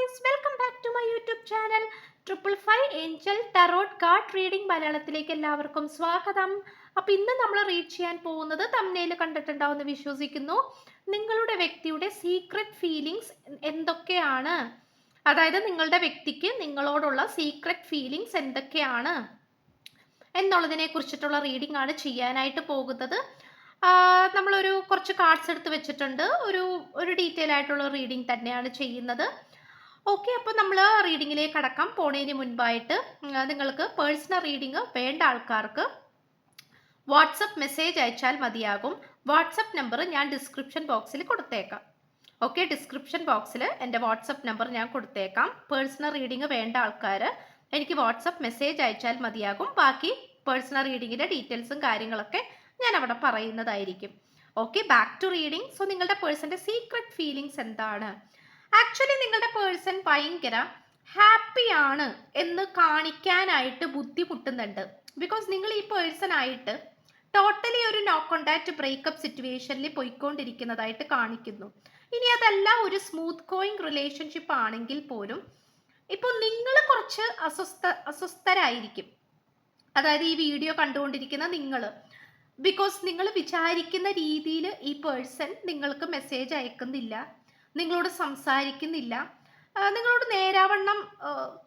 Guys welcome back to my YouTube channel triple five angel tarot card reading മലയാളത്തിലേക്ക് എല്ലാവർക്കും സ്വാഗതം. അപ്പോൾ ഇന്ന് നമ്മൾ റീഡ് ചെയ്യാൻ പോകുന്നത് തമ്മിൽ കണ്ടിട്ടുണ്ടാവുമെന്ന് വിശ്വസിക്കുന്നു. നിങ്ങളുടെ വ്യക്തിയുടെ സീക്രട്ട് ഫീലിങ്സ് എന്തൊക്കെയാണ്? അതായത് നിങ്ങളുടെ വ്യക്തിക്ക് നിങ്ങളോടുള്ള സീക്രട്ട് ഫീലിങ്സ് എന്തൊക്കെയാണ്? എന്നുള്ളതിനെ കുറിച്ചിട്ടുള്ള റീഡിംഗ് ആണ് ചെയ്യാനായിട്ട് പോകുന്നത്. നമ്മളൊരു കുറച്ച് കാർഡ്സ് എടുത്ത് വെച്ചിട്ടുണ്ട്. ഒരു ഒരു ഡീറ്റെയിൽ ആയിട്ടുള്ള റീഡിംഗ് തന്നെയാണ് ചെയ്യുന്നത്. ഓക്കെ അപ്പോൾ നമ്മൾ റീഡിങ്ങിലേക്ക് കടക്കാം പോണേന് മുൻപായിട്ട് നിങ്ങൾക്ക് പേഴ്സണൽ റീഡിങ് വേണ്ട ആൾക്കാർക്ക് വാട്സപ്പ് മെസ്സേജ് അയച്ചാൽ മതിയാകും. വാട്സപ്പ് നമ്പർ ഞാൻ ഡിസ്ക്രിപ്ഷൻ ബോക്സിൽ കൊടുത്തേക്കാം. ഓക്കെ ഡിസ്ക്രിപ്ഷൻ ബോക്സിൽ എന്റെ വാട്സപ്പ് നമ്പർ ഞാൻ കൊടുത്തേക്കാം. പേഴ്സണൽ റീഡിങ് വേണ്ട ആൾക്കാർ എനിക്ക് വാട്സപ്പ് മെസ്സേജ് അയച്ചാൽ മതിയാകും. ബാക്കി പേഴ്സണൽ റീഡിങ്ങിന്റെ ഡീറ്റെയിൽസും കാര്യങ്ങളൊക്കെ ഞാൻ അവിടെ പറയുന്നതായിരിക്കും. Okay back to reading so നിങ്ങളുടെ പേഴ്സന്റെ സീക്രട്ട് ഫീലിങ്സ് എന്താണ്? ആക്ച്വലി നിങ്ങളുടെ പേഴ്സൺ ഭയങ്കര ഹാപ്പി ആണ് എന്ന് കാണിക്കാനായിട്ട് ബുദ്ധിമുട്ടുന്നുണ്ട്. ബിക്കോസ് നിങ്ങൾ ഈ പേഴ്സൺ ആയിട്ട് ടോട്ടലി ഒരു നോ കോണ്ടാക്ട് ബ്രേക്കപ്പ് സിറ്റുവേഷനിൽ പോയിക്കൊണ്ടിരിക്കുന്നതായിട്ട് കാണിക്കുന്നു. ഇനി അതല്ല ഒരു സ്മൂത്ത് ഗോയിങ് റിലേഷൻഷിപ്പ് ആണെങ്കിൽ പോലും ഇപ്പോൾ നിങ്ങൾ കുറച്ച് അസ്വസ്ഥ അസ്വസ്ഥരായിരിക്കും. അതായത് ഈ വീഡിയോ കണ്ടുകൊണ്ടിരിക്കുന്ന നിങ്ങൾ. ബിക്കോസ് നിങ്ങൾ വിചാരിക്കുന്ന രീതിയിൽ ഈ പേഴ്സൺ നിങ്ങൾക്ക് മെസ്സേജ് അയക്കുന്നില്ല. നിങ്ങളോട് സംസാരിക്കുന്നില്ല. നിങ്ങളോട് നേരാവണ്ണം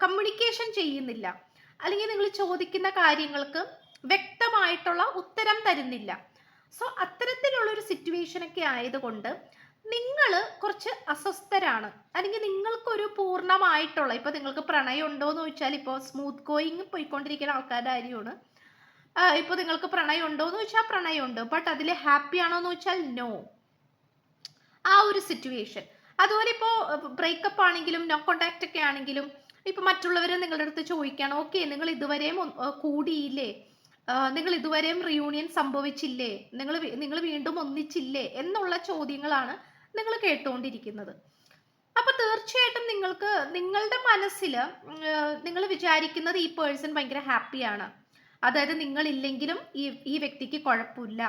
കമ്മ്യൂണിക്കേഷൻ ചെയ്യുന്നില്ല. അല്ലെങ്കിൽ നിങ്ങൾ ചോദിക്കുന്ന കാര്യങ്ങൾക്ക് വ്യക്തമായിട്ടുള്ള ഉത്തരം തരുന്നില്ല. സോ അത്തരത്തിലുള്ള ഒരു സിറ്റുവേഷനൊക്കെ ആയതുകൊണ്ട് നിങ്ങൾ കുറച്ച് അസ്വസ്ഥരാണ്. അല്ലെങ്കിൽ നിങ്ങൾക്കൊരു പൂർണമായിട്ടുള്ള ഇപ്പൊ നിങ്ങൾക്ക് പ്രണയം ഉണ്ടോ എന്ന് ചോദിച്ചാൽ ഇപ്പോൾ സ്മൂത്ത് ഗോയിങ് പോയിക്കൊണ്ടിരിക്കുന്ന ആൾക്കാരുടെ കാര്യമാണ്. ഇപ്പോൾ നിങ്ങൾക്ക് പ്രണയം ഉണ്ടോ എന്ന് ചോദിച്ചാൽ പ്രണയമുണ്ട്. ബട്ട് അതിൽ ഹാപ്പി ആണോ എന്ന് ചോദിച്ചാൽ നോ ആ ഒരു സിറ്റുവേഷൻ അതുപോലെ ഇപ്പോൾ ബ്രേക്കപ്പ് ആണെങ്കിലും നോ കോണ്ടാക്റ്റ് ഒക്കെ ആണെങ്കിലും ഇപ്പൊ മറ്റുള്ളവർ നിങ്ങളുടെ അടുത്ത് ചോദിക്കുകയാണ് ഓക്കെ നിങ്ങൾ ഇതുവരെയും കൂടിയില്ലേ? നിങ്ങൾ ഇതുവരെയും റിയൂണിയൻ സംഭവിച്ചില്ലേ? നിങ്ങൾ നിങ്ങൾ വീണ്ടും ഒന്നിച്ചില്ലേ? എന്നുള്ള ചോദ്യങ്ങളാണ് നിങ്ങൾ കേട്ടുകൊണ്ടിരിക്കുന്നത്. അപ്പൊ തീർച്ചയായിട്ടും നിങ്ങൾക്ക് നിങ്ങളുടെ മനസ്സിൽ നിങ്ങൾ വിചാരിക്കുന്നത് ഈ പേഴ്സൺ ഭയങ്കര ഹാപ്പിയാണ് അതായത് നിങ്ങളില്ലെങ്കിലും ഈ ഈ വ്യക്തിക്ക് കുഴപ്പമില്ല.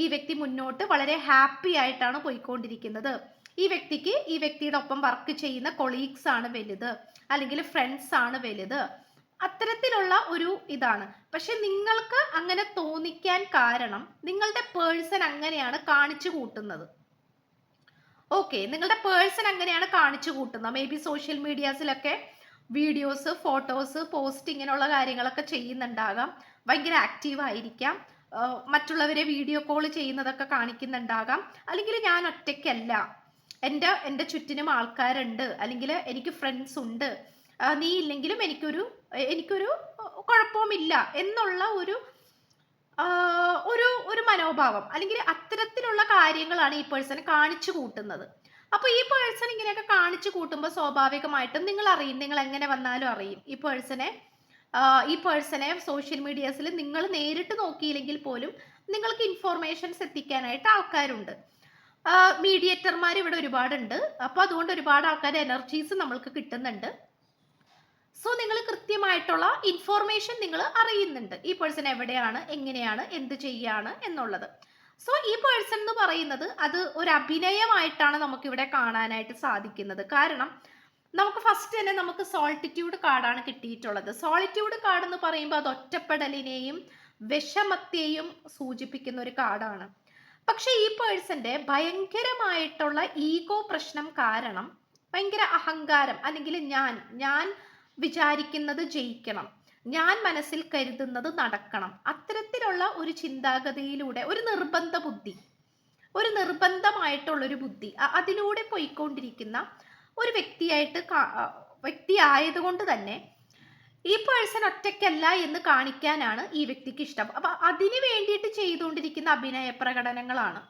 ഈ വ്യക്തി മുന്നോട്ട് വളരെ ഹാപ്പി ആയിട്ടാണ് പോയിക്കൊണ്ടിരിക്കുന്നത്. ഈ വ്യക്തിക്ക് ഈ വ്യക്തിയുടെ ഒപ്പം വർക്ക് ചെയ്യുന്ന കൊളീഗ്സ് ആണ് വലുത് അല്ലെങ്കിൽ ഫ്രണ്ട്സ് ആണ് വലുത്. അത്തരത്തിലുള്ള ഒരു ഇതാണ്. പക്ഷെ നിങ്ങൾക്ക് അങ്ങനെ തോന്നിക്കാൻ കാരണം നിങ്ങളുടെ പേഴ്സൺ അങ്ങനെയാണ് കാണിച്ചു കൂട്ടുന്നത്. ഓക്കെ നിങ്ങളുടെ പേഴ്സൺ അങ്ങനെയാണ് കാണിച്ചു കൂട്ടുന്നത്. മേ ബി സോഷ്യൽ മീഡിയാസിലൊക്കെ വീഡിയോസ് ഫോട്ടോസ് പോസ്റ്റ് ഇങ്ങനെയുള്ള കാര്യങ്ങളൊക്കെ ചെയ്യുന്നുണ്ടാകാം. ഭയങ്കര ആക്റ്റീവ് ആയിരിക്കാം. മറ്റുള്ളവരെ വീഡിയോ കോൾ ചെയ്യുന്നതൊക്കെ കാണിക്കുന്നുണ്ടാകാം. അല്ലെങ്കിൽ ഞാൻ ഒറ്റയ്ക്കല്ല. എന്റെ എന്റെ ചുറ്റിനും ആൾക്കാരുണ്ട്. അല്ലെങ്കിൽ എനിക്ക് ഫ്രണ്ട്സ് ഉണ്ട്. നീ ഇല്ലെങ്കിലും എനിക്കൊരു എനിക്കൊരു കുഴപ്പവുമില്ല എന്നുള്ള ഒരു ഒരു ഒരു മനോഭാവം. അല്ലെങ്കിൽ അത്തരത്തിലുള്ള കാര്യങ്ങളാണ് ഈ പേഴ്സൺ കാണിച്ചു കൂട്ടുന്നത്. അപ്പോൾ ഈ പേഴ്സൺ ഇങ്ങനെയൊക്കെ കാണിച്ചു കൂട്ടുമ്പോൾ സ്വാഭാവികമായിട്ടും നിങ്ങൾ അറിയും. നിങ്ങൾ എങ്ങനെ വന്നാലും അറിയും ഈ പേഴ്സണെ ഈ പേഴ്സണെ സോഷ്യൽ മീഡിയാസിൽ നിങ്ങൾ നേരിട്ട് നോക്കിയില്ലെങ്കിൽ പോലും നിങ്ങൾക്ക് ഇൻഫോർമേഷൻസ് എത്തിക്കാനായിട്ട് ആൾക്കാരുണ്ട്. മീഡിയേറ്റർമാർ ഇവിടെ ഒരുപാടുണ്ട്. അപ്പോൾ അതുകൊണ്ട് ഒരുപാട് ആൾക്കാർ എനർജീസ് നമ്മൾക്ക് കിട്ടുന്നുണ്ട്. സോ നിങ്ങൾ കൃത്യമായിട്ടുള്ള ഇൻഫോർമേഷൻ നിങ്ങൾ അറിയുന്നുണ്ട്. ഈ പേഴ്സൺ എവിടെയാണ് എങ്ങനെയാണ് എന്ത് ചെയ്യാണ് എന്നുള്ളത്. സോ ഈ പേഴ്സൺ എന്ന് പറയുന്നത് അത് ഒരു അഭിനയമായിട്ടാണ് നമുക്കിവിടെ കാണാനായിട്ട് സാധിക്കുന്നത്. കാരണം നമുക്ക് ഫസ്റ്റ് തന്നെ നമുക്ക് സോൾട്ടിറ്റ്യൂഡ് കാർഡാണ് കിട്ടിയിട്ടുള്ളത്. സോളിറ്റ്യൂഡ് കാർഡ് എന്ന് പറയുമ്പോൾ അത് ഒറ്റപ്പെടലിനെയും വിഷമത്തെയും സൂചിപ്പിക്കുന്ന ഒരു കാർഡാണ് പക്ഷെ ഈ പേഴ്സന്റെ ഭയങ്കരമായിട്ടുള്ള ഈഗോ പ്രശ്നം കാരണം ഭയങ്കര അഹങ്കാരം അല്ലെങ്കിൽ ഞാൻ ഞാൻ വിചാരിക്കുന്നത് ജയിക്കണം ഞാൻ മനസ്സിൽ കരുതുന്നത് നടക്കണം അത്തരത്തിലുള്ള ഒരു ചിന്താഗതിയിലൂടെ ഒരു നിർബന്ധ ബുദ്ധി ഒരു നിർബന്ധമായിട്ടുള്ളൊരു ബുദ്ധി അതിലൂടെ പോയിക്കൊണ്ടിരിക്കുന്ന ഒരു വ്യക്തിയായിട്ട് വ്യക്തി ആയതുകൊണ്ട് തന്നെ ഈ പേഴ്സൺ ഒറ്റയ്ക്കല്ല എന്ന് കാണിക്കാനാണ് ഈ വ്യക്തിക്ക് ഇഷ്ടം. അപ്പൊ അതിന് വേണ്ടിയിട്ട് ചെയ്തുകൊണ്ടിരിക്കുന്ന അഭിനയ പ്രകടനങ്ങളാണ്.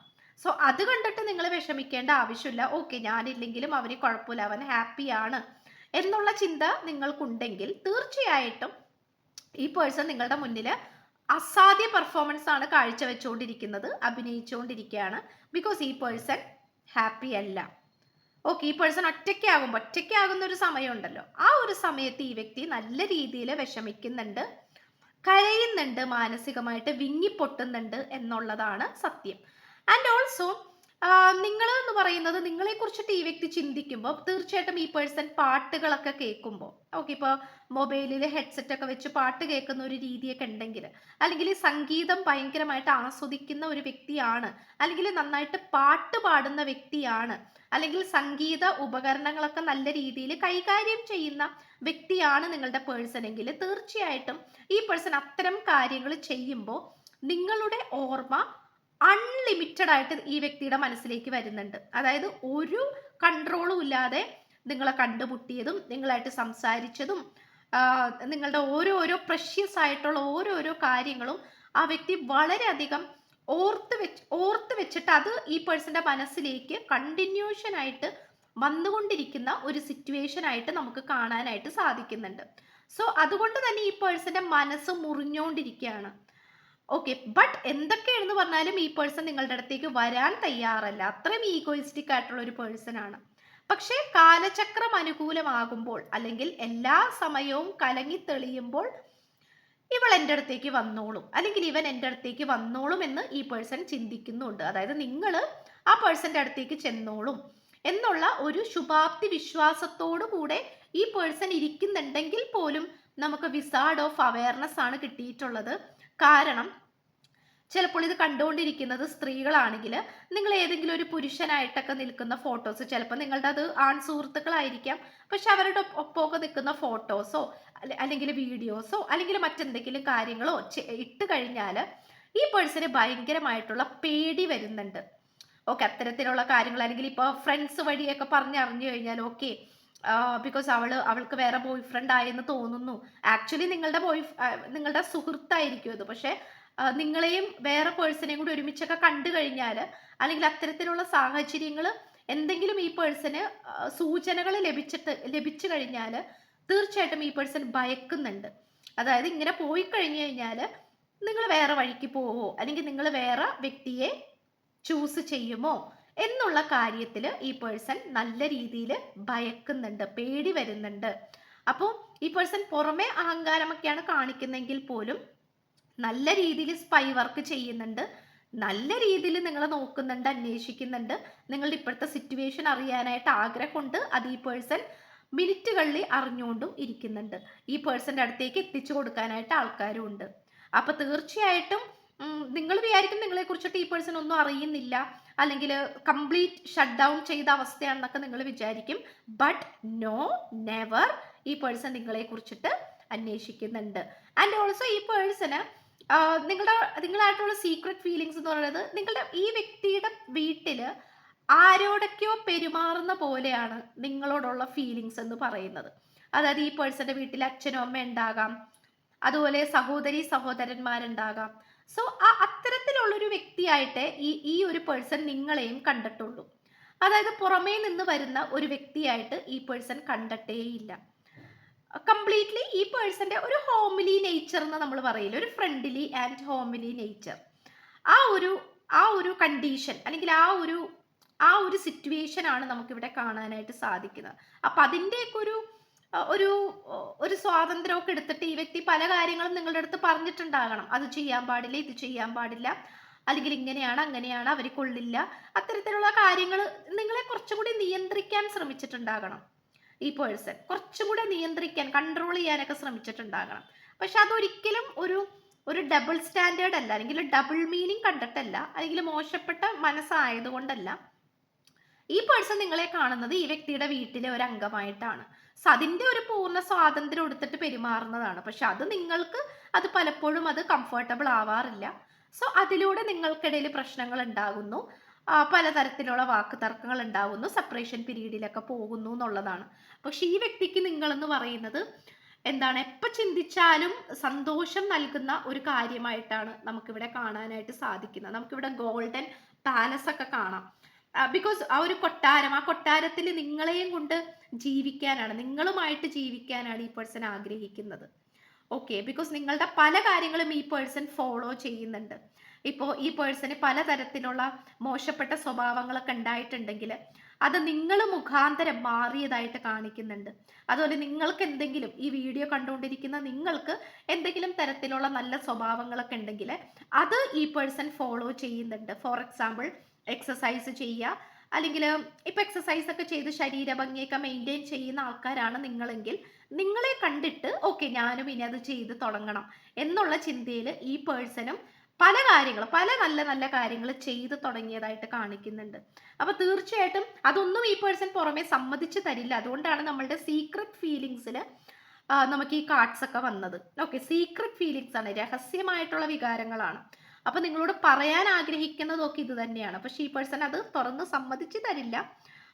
സോ അത് കണ്ടിട്ട് നിങ്ങൾ വിഷമിക്കേണ്ട ആവശ്യമില്ല. ഓക്കെ ഞാനില്ലെങ്കിലും അവന് കുഴപ്പമില്ല. അവൻ ഹാപ്പിയാണ് എന്നുള്ള ചിന്ത നിങ്ങൾക്കുണ്ടെങ്കിൽ തീർച്ചയായിട്ടും ഈ പേഴ്സൺ നിങ്ങളുടെ മുന്നിൽ അസാധ്യ പെർഫോമൻസ് ആണ് കാഴ്ചവെച്ചുകൊണ്ടിരിക്കുന്നത് അഭിനയിച്ചുകൊണ്ടിരിക്കുകയാണ് ബിക്കോസ് ഈ പേഴ്സൺ ഹാപ്പി അല്ല. ഓക്കെ ഈ പേഴ്സൺ ഒറ്റയ്ക്കാകുമ്പോൾ ഒറ്റയ്ക്കാകുന്ന ഒരു സമയമുണ്ടല്ലോ. ആ ഒരു സമയത്ത് ഈ വ്യക്തി നല്ല രീതിയിൽ വിഷമിക്കുന്നുണ്ട് കരയുന്നുണ്ട് മാനസികമായിട്ട് വിങ്ങിപ്പൊട്ടുന്നുണ്ട് എന്നുള്ളതാണ് സത്യം. ആൻഡ് ഓൾസോ നിങ്ങൾ എന്ന് പറയുന്നത് നിങ്ങളെ കുറിച്ചിട്ട് ഈ വ്യക്തി ചിന്തിക്കുമ്പോൾ തീർച്ചയായിട്ടും ഈ പേഴ്സൺ പാട്ടുകളൊക്കെ കേൾക്കുമ്പോൾ ഓക്കെ ഇപ്പോൾ മൊബൈലിൽ ഹെഡ്സെറ്റ് ഒക്കെ വെച്ച് പാട്ട് കേൾക്കുന്ന ഒരു രീതിയൊക്കെ ഉണ്ടെങ്കിൽ അല്ലെങ്കിൽ സംഗീതം ഭയങ്കരമായിട്ട് ആസ്വദിക്കുന്ന ഒരു വ്യക്തിയാണ് അല്ലെങ്കിൽ നന്നായിട്ട് പാട്ട് പാടുന്ന വ്യക്തിയാണ് അല്ലെങ്കിൽ സംഗീത ഉപകരണങ്ങളൊക്കെ നല്ല രീതിയിൽ കൈകാര്യം ചെയ്യുന്ന വ്യക്തിയാണ് നിങ്ങളുടെ പേഴ്സൺ എങ്കിൽ തീർച്ചയായിട്ടും ഈ പേഴ്സൺ അത്തരം കാര്യങ്ങൾ ചെയ്യുമ്പോൾ നിങ്ങളുടെ ഓർമ്മ അൺലിമിറ്റഡ് ആയിട്ട് ഈ വ്യക്തിയുടെ മനസ്സിലേക്ക് വരുന്നുണ്ട്. അതായത് ഒരു കൺട്രോളും ഇല്ലാതെ നിങ്ങളെ കണ്ടുമുട്ടിയതും നിങ്ങളായിട്ട് സംസാരിച്ചതും നിങ്ങളുടെ ഓരോരോ പ്രഷ്യസ് ആയിട്ടുള്ള ഓരോരോ കാര്യങ്ങളും ആ വ്യക്തി വളരെയധികം ഓർത്ത് വെച്ച് ഓർത്ത് വെച്ചിട്ട് അത് ഈ പേഴ്സന്റെ മനസ്സിലേക്ക് കണ്ടിന്യൂഷൻ ആയിട്ട് വന്നുകൊണ്ടിരിക്കുന്ന ഒരു സിറ്റുവേഷൻ ആയിട്ട് നമുക്ക് കാണാനായിട്ട് സാധിക്കുന്നുണ്ട്. സോ അതുകൊണ്ട് തന്നെ ഈ പേഴ്സന്റെ മനസ്സ് മുറിഞ്ഞുകൊണ്ടിരിക്കുകയാണ് ഓക്കെ ബട്ട് എന്തൊക്കെയാണെന്ന് പറഞ്ഞാലും ഈ പേഴ്സൺ നിങ്ങളുടെ അടുത്തേക്ക് വരാൻ തയ്യാറല്ല. അത്രയും ഈഗോയിസ്റ്റിക് ആയിട്ടുള്ള ഒരു പേഴ്സൺ ആണ്. പക്ഷേ കാലചക്രം അനുകൂലമാകുമ്പോൾ അല്ലെങ്കിൽ എല്ലാ സമയവും കലങ്ങി തെളിയുമ്പോൾ ഇവൾ എന്റെ അടുത്തേക്ക് വന്നോളും. അല്ലെങ്കിൽ ഇവൻ എന്റെ അടുത്തേക്ക് വന്നോളും എന്ന് ഈ പേഴ്സൺ ചിന്തിക്കുന്നുണ്ട്. അതായത് നിങ്ങൾ ആ പേഴ്സന്റെ അടുത്തേക്ക് ചെന്നോളും എന്നുള്ള ഒരു ശുഭാപ്തി വിശ്വാസത്തോടു കൂടെ ഈ പേഴ്സൺ ഇരിക്കുന്നുണ്ടെങ്കിൽ പോലും നമുക്ക് വിസാർഡ് ഓഫ് അവയർനെസ് ആണ് കിട്ടിയിട്ടുള്ളത്. കാരണം ചിലപ്പോൾ ഇത് കണ്ടുകൊണ്ടിരിക്കുന്നത് സ്ത്രീകളാണെങ്കിൽ നിങ്ങൾ ഏതെങ്കിലും ഒരു പുരുഷനായിട്ടൊക്കെ നിൽക്കുന്ന ഫോട്ടോസ് ചിലപ്പോൾ നിങ്ങളുടെ അത് ആൺ സുഹൃത്തുക്കളായിരിക്കാം പക്ഷെ അവരുടെ ഒപ്പ- ഒപ്പമൊക്കെ നിൽക്കുന്ന ഫോട്ടോസോ അല്ലെങ്കിൽ വീഡിയോസോ അല്ലെങ്കിൽ മറ്റെന്തെങ്കിലും കാര്യങ്ങളോ ഇട്ട് കഴിഞ്ഞാൽ ഈ പേഴ്സന് ഭയങ്കരമായിട്ടുള്ള പേടി വരുന്നുണ്ട്. ഓക്കെ അത്തരത്തിലുള്ള കാര്യങ്ങൾ അല്ലെങ്കിൽ ഇപ്പോൾ ഫ്രണ്ട്സ് വഴിയൊക്കെ പറഞ്ഞറിഞ്ഞു കഴിഞ്ഞാൽ ഓക്കെ ബിക്കോസ് അവൾ അവൾക്ക് വേറെ ബോയ് ഫ്രണ്ട് ആയെന്ന് തോന്നുന്നു. ആക്ച്വലി നിങ്ങളുടെ ബോയ് നിങ്ങളുടെ സുഹൃത്തായിരിക്കും അത് പക്ഷെ നിങ്ങളെയും വേറെ പേഴ്സണെയും കൂടി ഒരുമിച്ചൊക്കെ കണ്ടു കഴിഞ്ഞാൽ അല്ലെങ്കിൽ അത്തരത്തിലുള്ള സാഹചര്യങ്ങൾ എന്തെങ്കിലും ഈ പേഴ്സന് സൂചനകൾ ലഭിച്ചിട്ട് ലഭിച്ചു കഴിഞ്ഞാൽ തീർച്ചയായിട്ടും ഈ പേഴ്സൺ ഭയക്കുന്നുണ്ട്. അതായത് ഇങ്ങനെ പോയി കഴിഞ്ഞു കഴിഞ്ഞാൽ നിങ്ങൾ വേറെ വഴിക്ക് പോവോ? അല്ലെങ്കിൽ നിങ്ങൾ വേറെ വ്യക്തിയെ ചൂസ് ചെയ്യുമോ? എന്നുള്ള കാര്യത്തിൽ ഈ പേഴ്സൺ നല്ല രീതിയിൽ ഭയക്കുന്നുണ്ട് പേടി വരുന്നുണ്ട്. അപ്പോൾ ഈ പേഴ്സൺ പുറമെ അഹങ്കാരമൊക്കെയാണ് കാണിക്കുന്നെങ്കിൽ പോലും നല്ല രീതിയിൽ സ്പൈ വർക്ക് ചെയ്യുന്നുണ്ട് നല്ല രീതിയിൽ നിങ്ങൾ നോക്കുന്നുണ്ട് അന്വേഷിക്കുന്നുണ്ട്. നിങ്ങളുടെ ഇപ്പോഴത്തെ സിറ്റുവേഷൻ അറിയാനായിട്ട് ആഗ്രഹമുണ്ട്. അത് ഈ പേഴ്സൺ മിനിറ്റുകളിൽ അറിഞ്ഞുകൊണ്ടും ഇരിക്കുന്നുണ്ട്. ഈ പേഴ്സന്റെ അടുത്തേക്ക് എത്തിച്ചു കൊടുക്കാനായിട്ട് ആൾക്കാരും ഉണ്ട്. അപ്പോൾ തീർച്ചയായിട്ടും നിങ്ങൾ വിചാരിക്കും നിങ്ങളെ കുറിച്ചിട്ട് ഈ പേഴ്സൺ ഒന്നും അറിയുന്നില്ല. അല്ലെങ്കിൽ കംപ്ലീറ്റ് ഷട്ട് ഡൗൺ ചെയ്ത അവസ്ഥയാണെന്നൊക്കെ നിങ്ങൾ വിചാരിക്കും. ബട്ട് നോ നെവർ ഈ പേഴ്സൺ നിങ്ങളെ കുറിച്ചിട്ട് അന്വേഷിക്കുന്നുണ്ട്. ആൻഡ് ഓൾസോ ഈ പേഴ്സണ് നിങ്ങളുടെ നിങ്ങളായിട്ടുള്ള സീക്രട്ട് ഫീലിങ്സ് എന്ന് പറയുന്നത് നിങ്ങളുടെ ഈ വ്യക്തിയുടെ വീട്ടിൽ ആരോടൊക്കെയോ പെരുമാറുന്ന പോലെയാണ് നിങ്ങളോടുള്ള ഫീലിങ്സ് എന്ന് പറയുന്നത്. അതായത് ഈ പേഴ്സന്റെ വീട്ടിൽ അച്ഛനും അമ്മ ഉണ്ടാകാം. അതുപോലെ സഹോദരി സഹോദരന്മാരുണ്ടാകാം. സോ ആ അത്തരത്തിലുള്ളൊരു വ്യക്തിയായിട്ട് ഈ ഈ ഒരു പേഴ്സൺ നിങ്ങളെയും കണ്ടിട്ടുള്ളൂ. അതായത് പുറമേ നിന്ന് വരുന്ന ഒരു വ്യക്തിയായിട്ട് ഈ പേഴ്സൺ കണ്ടിട്ടേയില്ല കംപ്ലീറ്റ്ലി ഈ പേഴ്സന്റെ ഒരു ഹോമിലി നേച്ചർ എന്ന് നമ്മൾ പറയില്ല ഒരു ഫ്രണ്ട്ലി ആൻഡ് ഹോമിലി നേച്ചർ ആ ഒരു ആ ഒരു കണ്ടീഷൻ അല്ലെങ്കിൽ ആ ഒരു ആ ഒരു സിറ്റുവേഷൻ ആണ് നമുക്കിവിടെ കാണാനായിട്ട് സാധിക്കുന്നത്. അപ്പൊ അതിന്റെയൊക്കെ ഒരു ഒരു ഒരു സ്വാതന്ത്ര്യമൊക്കെ എടുത്തിട്ട് ഈ വ്യക്തി പല കാര്യങ്ങളും നിങ്ങളുടെ അടുത്ത് പറഞ്ഞിട്ടുണ്ടാകണം. അത് ചെയ്യാൻ പാടില്ല ഇത് ചെയ്യാൻ പാടില്ല അല്ലെങ്കിൽ ഇങ്ങനെയാണ് അങ്ങനെയാണ് അവർ കൊള്ളില്ല. അത്തരത്തിലുള്ള കാര്യങ്ങൾ നിങ്ങളെ കുറച്ചും കൂടി നിയന്ത്രിക്കാൻ ശ്രമിച്ചിട്ടുണ്ടാകണം. ഈ പേഴ്സൺ കുറച്ചും കൂടെ നിയന്ത്രിക്കാൻ കൺട്രോൾ ചെയ്യാനൊക്കെ ശ്രമിച്ചിട്ടുണ്ടാകണം. പക്ഷെ അതൊരിക്കലും ഒരു ഒരു ഡബിൾ സ്റ്റാൻഡേർഡ് അല്ല അല്ലെങ്കിൽ ഡബിൾ മീനിങ് കണ്ടിട്ടല്ല അല്ലെങ്കിൽ മോശപ്പെട്ട മനസ്സായതുകൊണ്ടല്ല. ഈ പേഴ്സൺ നിങ്ങളെ കാണുന്നത് ഈ വ്യക്തിയുടെ വീട്ടിലെ ഒരു അംഗമായിട്ടാണ്. സോ അതിന്റെ ഒരു പൂർണ സ്വാതന്ത്ര്യം എടുത്തിട്ട് പെരുമാറുന്നതാണ്. പക്ഷെ അത് നിങ്ങൾക്ക് അത് പലപ്പോഴും അത് കംഫർട്ടബിൾ ആവാറില്ല. സോ അതിലൂടെ നിങ്ങൾക്കിടയിൽ പ്രശ്നങ്ങൾ ഉണ്ടാകുന്നു. പലതരത്തിലുള്ള വാക്ക് തർക്കങ്ങൾ ഉണ്ടാകുന്നു സെപ്പറേഷൻ പീരീഡിലൊക്കെ പോകുന്നു എന്നുള്ളതാണ്. പക്ഷെ ഈ വ്യക്തിക്ക് നിങ്ങളെന്ന് പറയുന്നത് എന്താണ്? എപ്പോൾ ചിന്തിച്ചാലും സന്തോഷം നൽകുന്ന ഒരു കാര്യമായിട്ടാണ് നമുക്കിവിടെ കാണാനായിട്ട് സാധിക്കുന്നത്. നമുക്കിവിടെ ഗോൾഡൻ പാലസ് ഒക്കെ കാണാം. ബിക്കോസ് ആ ഒരു കൊട്ടാരം ആ കൊട്ടാരത്തിൽ നിങ്ങളെയും കൊണ്ട് ജീവിക്കാനാണ് നിങ്ങളുമായിട്ട് ജീവിക്കാനാണ് ഈ പേഴ്സൺ ആഗ്രഹിക്കുന്നത്. ഓക്കെ ബിക്കോസ് നിങ്ങളുടെ പല കാര്യങ്ങളും ഈ പേഴ്സൺ ഫോളോ ചെയ്യുന്നുണ്ട്. ഇപ്പോൾ ഈ പേഴ്സണ് പലതരത്തിലുള്ള മോശപ്പെട്ട സ്വഭാവങ്ങളൊക്കെ ഉണ്ടായിട്ടുണ്ടെങ്കിൽ അത് നിങ്ങൾ മുഖാന്തരം മാറിയതായിട്ട് കാണിക്കുന്നുണ്ട്. അതുപോലെ നിങ്ങൾക്ക് എന്തെങ്കിലും ഈ വീഡിയോ കണ്ടുകൊണ്ടിരിക്കുന്ന നിങ്ങൾക്ക് എന്തെങ്കിലും തരത്തിലുള്ള നല്ല സ്വഭാവങ്ങളൊക്കെ ഉണ്ടെങ്കിൽ അത് ഈ പേഴ്സൺ ഫോളോ ചെയ്യുന്നുണ്ട്. ഫോർ എക്സാമ്പിൾ എക്സസൈസ് ചെയ്യുക. അല്ലെങ്കിൽ ഇപ്പം എക്സസൈസ് ഒക്കെ ചെയ്ത് ശരീരഭംഗിയൊക്കെ മെയിന്റെയിൻ ചെയ്യുന്ന ആൾക്കാരാണ് നിങ്ങളെങ്കിൽ നിങ്ങളെ കണ്ടിട്ട് ഓക്കെ ഞാനും ഇനി അത് ചെയ്ത് തുടങ്ങണം എന്നുള്ള ചിന്തയിൽ ഈ പേഴ്സണും പല കാര്യങ്ങൾ പല നല്ല നല്ല കാര്യങ്ങൾ ചെയ്ത് തുടങ്ങിയതായിട്ട് കാണിക്കുന്നുണ്ട്. അപ്പൊ തീർച്ചയായിട്ടും അതൊന്നും ഈ പേഴ്സൺ പുറമെ സമ്മതിച്ചു തരില്ല. അതുകൊണ്ടാണ് നമ്മളുടെ സീക്രട്ട് ഫീലിങ്സിൽ നമുക്ക് ഈ കാർഡ്സ് ഒക്കെ വന്നത്. ഓക്കെ സീക്രട്ട് ഫീലിങ്സ് ആണ്. രഹസ്യമായിട്ടുള്ള വികാരങ്ങളാണ്. അപ്പൊ നിങ്ങളോട് പറയാൻ ആഗ്രഹിക്കുന്നതൊക്കെ ഇത് തന്നെയാണ്. പക്ഷെ ഈ പേഴ്സൺ അത് തുറന്ന് സമ്മതിച്ചു തരില്ല.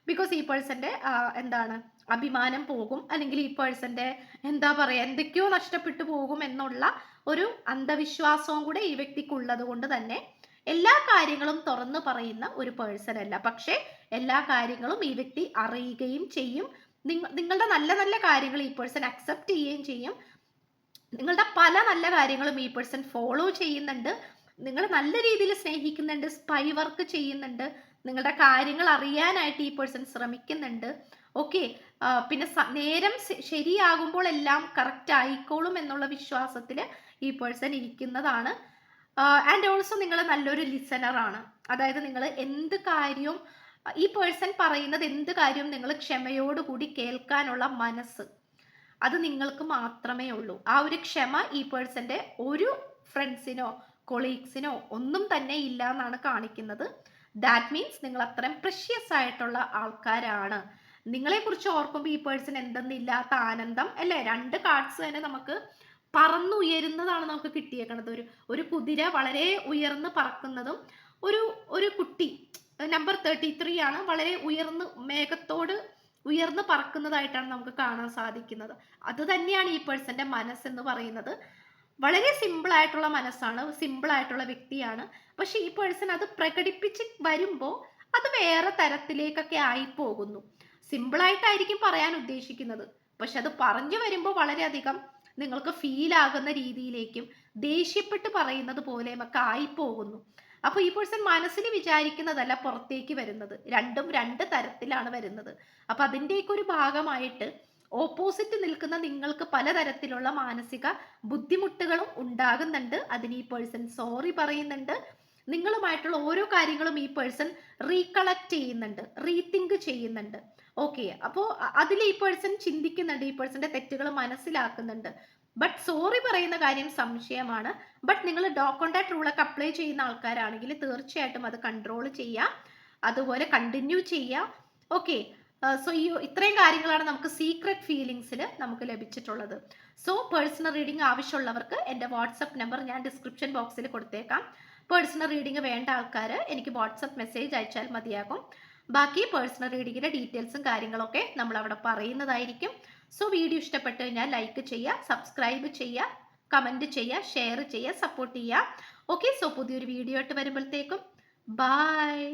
ബിക്കോസ് ഈ പേഴ്സന്റെ എന്താണ് അഭിമാനം പോകും. അല്ലെങ്കിൽ ഈ പേഴ്സന്റെ എന്താ പറയാ എന്തൊക്കെയോ നഷ്ടപ്പെട്ടു പോകും എന്നുള്ള ഒരു അന്ധവിശ്വാസവും കൂടെ ഈ വ്യക്തിക്കുള്ളത് കൊണ്ട് തന്നെ എല്ലാ കാര്യങ്ങളും തുറന്നു പറയുന്ന ഒരു പേഴ്സൺ അല്ല. പക്ഷെ എല്ലാ കാര്യങ്ങളും ഈ വ്യക്തി അറിയുകയും ചെയ്യും. നിങ്ങളുടെ നല്ല നല്ല കാര്യങ്ങൾ ഈ പേഴ്സൺ അക്സെപ്റ്റ് ചെയ്യുകയും ചെയ്യും. നിങ്ങളുടെ പല നല്ല കാര്യങ്ങളും ഈ പേഴ്സൺ ഫോളോ ചെയ്യുന്നുണ്ട്. നിങ്ങൾ നല്ല രീതിയിൽ സ്നേഹിക്കുന്നുണ്ട് സ്പൈ വർക്ക് ചെയ്യുന്നുണ്ട് നിങ്ങളുടെ കാര്യങ്ങൾ അറിയാനായിട്ട് ഈ പേഴ്സൺ ശ്രമിക്കുന്നുണ്ട്. ഓക്കെ പിന്നെ നേരം ശരിയാകുമ്പോൾ എല്ലാം കറക്റ്റ് ആയിക്കോളും എന്നുള്ള വിശ്വാസത്തിൽ ഈ പേഴ്സൺ ഇരിക്കുന്നതാണ്. ആൻഡ് ഓൾസോ നിങ്ങൾ നല്ലൊരു ലിസണറാണ് അതായത് നിങ്ങൾ എന്ത് കാര്യവും ഈ പേഴ്സൺ പറയുന്നത് എന്ത് കാര്യവും നിങ്ങൾ ക്ഷമയോടുകൂടി കേൾക്കാനുള്ള മനസ്സ്. അത് നിങ്ങൾക്ക് മാത്രമേ ഉള്ളൂ. ആ ഒരു ക്ഷമ ഈ പേഴ്സന്റെ ഒരു ഫ്രണ്ട്സിനോ കൊളീഗ്സിനോ ഒന്നും തന്നെ ഇല്ല എന്നാണ് കാണിക്കുന്നത്. ദാറ്റ് മീൻസ് നിങ്ങൾ അത്രയും പ്രഷ്യസ് ആയിട്ടുള്ള ആൾക്കാരാണ്. നിങ്ങളെക്കുറിച്ച് ഓർക്കുമ്പോൾ ഈ പേഴ്സൺ എന്തെന്നില്ലാത്ത ആനന്ദം അല്ലേ? രണ്ട് കാർഡ്സ് തന്നെ നമുക്ക് പറന്നുയരുന്നതാണ് നമുക്ക് കിട്ടിയേക്കുന്നത് ഒരു ഒരു കുതിര വളരെ ഉയർന്ന് പറക്കുന്നതും ഒരു ഒരു കുട്ടി നമ്പർ തേർട്ടി ത്രീ ആണ് വളരെ ഉയർന്ന് മേഘത്തോട് ഉയർന്ന് പറക്കുന്നതായിട്ടാണ് നമുക്ക് കാണാൻ സാധിക്കുന്നത്. അത് തന്നെയാണ് ഈ പേഴ്സന്റെ മനസ്സെന്ന് പറയുന്നത്. വളരെ സിമ്പിൾ ആയിട്ടുള്ള മനസ്സാണ് സിമ്പിൾ ആയിട്ടുള്ള വ്യക്തിയാണ്. പക്ഷെ ഈ പേഴ്സൺ അത് പ്രകടിപ്പിച്ച് വരുമ്പോൾ അത് വേറെ തരത്തിലേക്കൊക്കെ ആയി പോകുന്നു സിമ്പിൾ ആയിട്ടായിരിക്കും പറയാൻ ഉദ്ദേശിക്കുന്നത്. പക്ഷെ അത് പറഞ്ഞു വരുമ്പോൾ വളരെയധികം നിങ്ങൾക്ക് ഫീൽ ആകുന്ന രീതിയിലേക്കും ദേഷ്യപ്പെട്ട് പറയുന്നത് പോലെയൊക്കെ ആയി പോകുന്നു അപ്പൊ ഈ പേഴ്സൺ മനസ്സിൽ വിചാരിക്കുന്നതല്ല പുറത്തേക്ക് വരുന്നത്. രണ്ടും രണ്ട് തരത്തിലാണ് വരുന്നത്. അപ്പൊ അതിന്റെയൊക്കെ ഒരു ഭാഗമായിട്ട് ഓപ്പോസിറ്റ് നിൽക്കുന്ന നിങ്ങൾക്ക് പലതരത്തിലുള്ള മാനസിക ബുദ്ധിമുട്ടുകളും ഉണ്ടാകുന്നുണ്ട്. അതിന് ഈ പേഴ്സൺ സോറി പറയുന്നുണ്ട്. നിങ്ങളുമായിട്ടുള്ള ഓരോ കാര്യങ്ങളും ഈ പേഴ്സൺ റീകളക്ട് ചെയ്യുന്നുണ്ട് റീതിങ്ക് ചെയ്യുന്നുണ്ട്. ഓക്കെ അപ്പോൾ അതിൽ ഈ പേഴ്സൺ ചിന്തിക്കുന്നുണ്ട് ഈ പേഴ്സന്റെ തെറ്റുകൾ മനസ്സിലാക്കുന്നുണ്ട്. ബട്ട് സോറി പറയുന്ന കാര്യം സംശയമാണ്. ബട്ട് നിങ്ങൾ ഡോ കോണ്ടാക്ട് റൂളൊക്കെ അപ്ലൈ ചെയ്യുന്ന ആൾക്കാരാണെങ്കിൽ തീർച്ചയായിട്ടും അത് കൺട്രോൾ ചെയ്യുക അതുപോലെ കണ്ടിന്യൂ ചെയ്യുക ഓക്കെ സോ ഈ ഇത്രയും കാര്യങ്ങളാണ് നമുക്ക് സീക്രട്ട് ഫീലിങ്സിൽ നമുക്ക് ലഭിച്ചിട്ടുള്ളത്. സോ പേഴ്സണൽ റീഡിംഗ് ആവശ്യമുള്ളവർക്ക് എന്റെ വാട്സപ്പ് നമ്പർ ഞാൻ ഡിസ്ക്രിപ്ഷൻ ബോക്സിൽ കൊടുത്തേക്കാം. പേഴ്സണൽ റീഡിംഗ് വേണ്ട ആൾക്കാർ എനിക്ക് വാട്സപ്പ് മെസ്സേജ് അയച്ചാൽ മതിയാകും. ബാക്കി പേഴ്സണൽ റീഡിങ്ങിന്റെ ഡീറ്റെയിൽസും കാര്യങ്ങളൊക്കെ നമ്മൾ അവിടെ പറയുന്നതായിരിക്കും. സോ വീഡിയോ ഇഷ്ടപ്പെട്ടു കഴിഞ്ഞാൽ ലൈക്ക് ചെയ്യുക സബ്സ്ക്രൈബ് ചെയ്യുക കമന്റ് ചെയ്യുക ഷെയർ ചെയ്യുക സപ്പോർട്ട് ചെയ്യുക. ഓക്കെ സോ പുതിയൊരു വീഡിയോ ആയിട്ട് വരുമ്പോഴത്തേക്കും. ബായ്